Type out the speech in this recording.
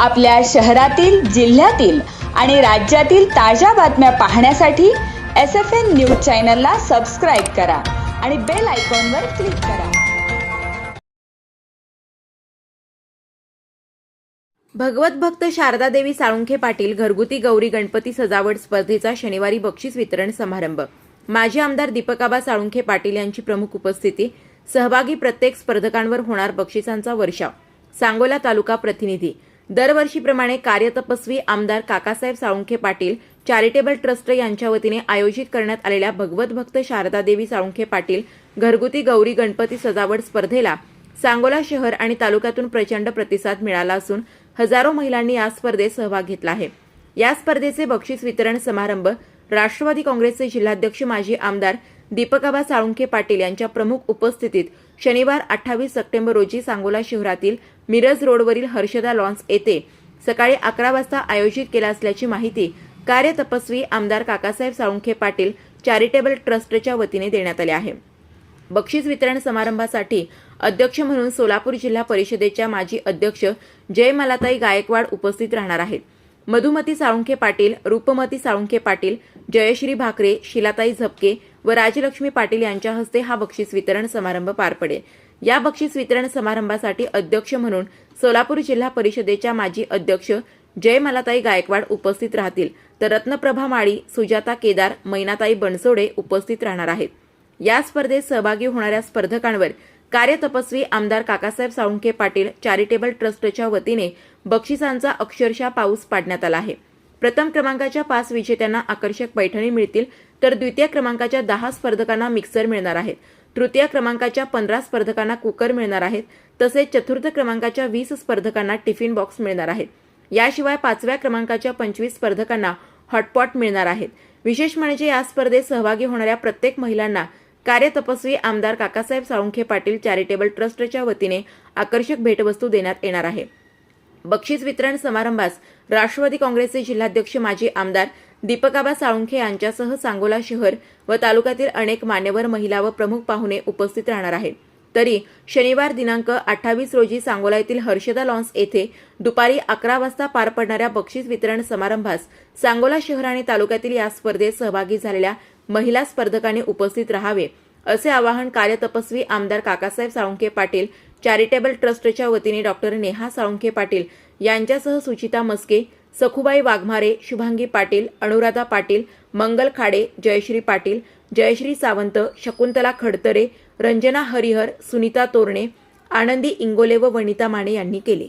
आपल्या शहरातील जिल्ह्यातील आणि राज्यातील ताज्या बातम्या पाहण्यासाठी एस एफ एन न्यूज चॅनलला सबस्क्राईब करा आणि बेल आयकॉनवर क्लिक करा. भगवत भक्त शारदा देवी साळुंखे पाटील घरगुती गौरी गणपती सजावट स्पर्धेचा शनिवारी बक्षीस वितरण समारंभ. माजी आमदार दीपकाबा साळुंखे पाटील यांची प्रमुख उपस्थिती सहभागी प्रत्येक स्पर्धकांवर होणार बक्षिसांचा वर्षाव. सांगोला तालुका प्रतिनिधी दरवर्षीप्रमाणे कार्यतपस्वी आमदार काकासाहेब साळुंखे पाटील चॅरिटेबल ट्रस्ट यांच्या वतीने आयोजित करण्यात आलेल्या भगवत भक्त शारदा देवी साळुंखे पाटील घरगुती गौरी गणपती सजावट स्पर्धेला सांगोला शहर आणि तालुक्यातून प्रचंड प्रतिसाद मिळाला असून हजारो महिलांनी या स्पर्धेत सहभाग घेतला आहे. या स्पर्धेचे बक्षीस वितरण समारंभ राष्ट्रवादी काँग्रेसचे जिल्हाध्यक्ष माजी आमदार दीपकाबा साळुंखे पाटील यांच्या प्रमुख उपस्थितीत शनिवार अठ्ठावीस सप्टेंबर रोजी सांगोला शहरातील मिरज रोडवरील हर्षदा लॉन्स येथे सकाळी अकरा वाजता आयोजित केला असल्याची माहिती कार्यतपस्वी आमदार काकासाहेब साळुंखे पाटील चॅरिटेबल ट्रस्टच्या वतीने देण्यात आले आहे. बक्षीस वितरण समारंभासाठी अध्यक्ष म्हणून सोलापूर जिल्हा परिषदेच्या माजी अध्यक्ष जय मलाताई गायकवाड उपस्थित राहणार आहेत. मधुमती साळुंखे पाटील रूपमती साळुंखे पाटील जयश्री भाकरे शिलाताई झपके व राजलक्ष्मी पाटील यांच्या हस्ते हा बक्षीस वितरण समारंभ पार पडेल. या बक्षीस वितरण समारंभासाठी अध्यक्ष म्हणून सोलापूर जिल्हा परिषदेच्या माजी अध्यक्ष जय मलाताई गायकवाड उपस्थित राहतील. तर रत्नप्रभा माळी सुजाता केदार मैनाताई बनसोडे उपस्थित राहणार आहेत. या स्पर्धेत सहभागी होणाऱ्या स्पर्धकांवर कार्यतपस्वी आमदार काकासाहेब साळुंखे पाटील चॅरिटेबल ट्रस्टच्या वतीने बक्षिसांचा अक्षरशः पाऊस पाडण्यात आला आहे. प्रथम क्रमांकाच्या पाच विजेत्यांना आकर्षक पैठणी मिळतील. तर द्वितीय क्रमांकाच्या दहा स्पर्धकांना मिक्सर मिळणार आहेत. तृतीय क्रमांकाच्या पंधरा स्पर्धकांना कुकर मिळणार आहेत. तसेच चतुर्थ क्रमांकाच्या वीस स्पर्धकांना टिफिन बॉक्स मिळणार आहेत. याशिवाय पाचव्या क्रमांकाच्या पंचवीस स्पर्धकांना हॉटपॉट मिळणार आहेत. विशेष म्हणजे या स्पर्धेत सहभागी होणाऱ्या प्रत्येक महिलांना कार्यतपस्वी आमदार काकासाहेब साळुंखे पाटील चॅरिटेबल ट्रस्टच्या वतीने आकर्षक भेटवस्तू देण्यात येणार आहे. बक्षीस वितरण समारंभास राष्ट्रवादी काँग्रेसचे जिल्हाध्यक्ष माजी आमदार दीपकाबा साळुंखे यांच्यासह सांगोला शहर व तालुक्यातील अनेक मान्यवर महिला व प्रमुख पाहुणे उपस्थित राहणार आहेत. तरी शनिवार दिनांक अठ्ठावीस रोजी सांगोला येथील हर्षदा लॉन्स येथे दुपारी अकरा वाजता पार पडणाऱ्या बक्षीस वितरण समारंभास सांगोला शहर आणि तालुक्यातील या स्पर्धेत सहभागी झालेल्या महिला स्पर्धकांनी उपस्थित राहावे असे आवाहन कार्यतपस्वी आमदार काकासाहेब साळुंखे पाटील चॅरिटेबल ट्रस्टच्या वतीने डॉक्टर नेहा साळुंखे पाटील यांच्यासह सुचिता मस्के सखुबाई वाघमारे शुभांगी पाटील अनुराधा पाटील मंगल खाडे जयश्री पाटील जयश्री सावंत शकुंतला खडतरे रंजना हरिहर सुनीता तोरणे आनंदी इंगोले व वनिता माने यांनी केले.